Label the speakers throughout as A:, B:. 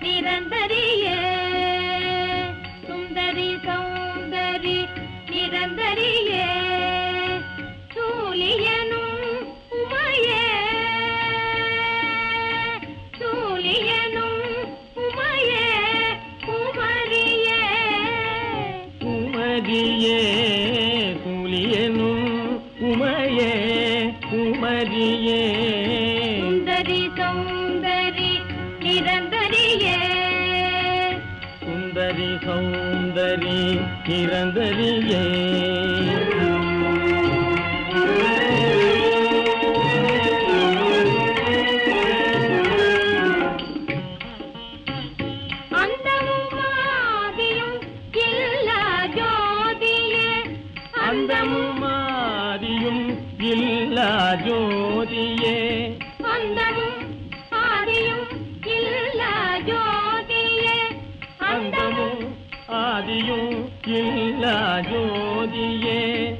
A: நிரந்தரியே. சுந்தரி சௌந்தரி நிரந்தரியே. சூலியனும் உமையே. சூலியனும் உமையே. உமரியே.
B: உமதியே சூலியனும் உமையே உமதியே
A: சுந்தரி சௌந்தரி
B: சுந்தரி சௌந்தரி நிரந்தரியே
A: அந்தமும் ஆதியும் இல்லா ஜோதியே.
B: ஆதியும் இல்லா ஜோதியே.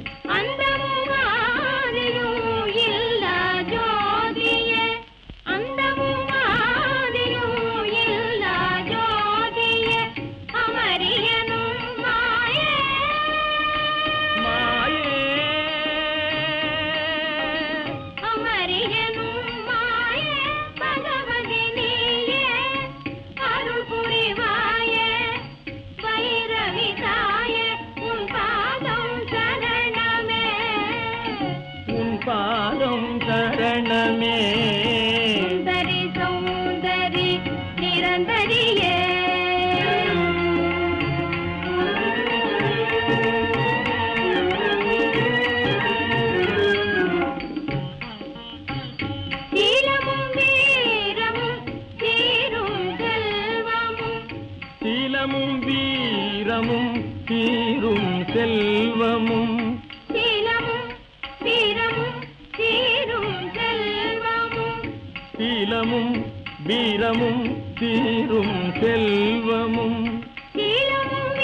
A: சரணமே. சுந்தரி சௌந்தரி நிரந்தரியே. வீரமும்
B: தீரும் செல்வமும்.
A: சீலமும் வீரமும்
B: தீரும் செல்வமும்.
A: வீரமும்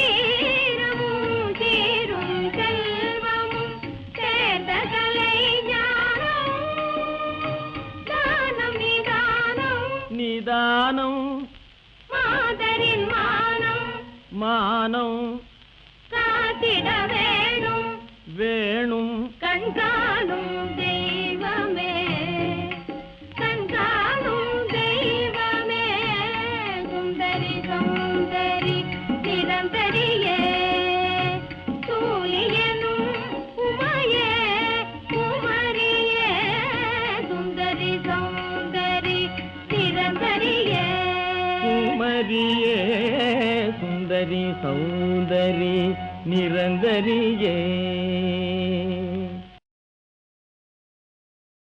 A: நிதானம்.
B: நிதானம்
A: மாதரின் மானம்.
B: மானம்
A: காத்திட வேணும்.
B: வேணும்.
A: கண்காணும்
B: சுந்தரியே சுந்தரி சௌந்தரி நிரந்தரியே.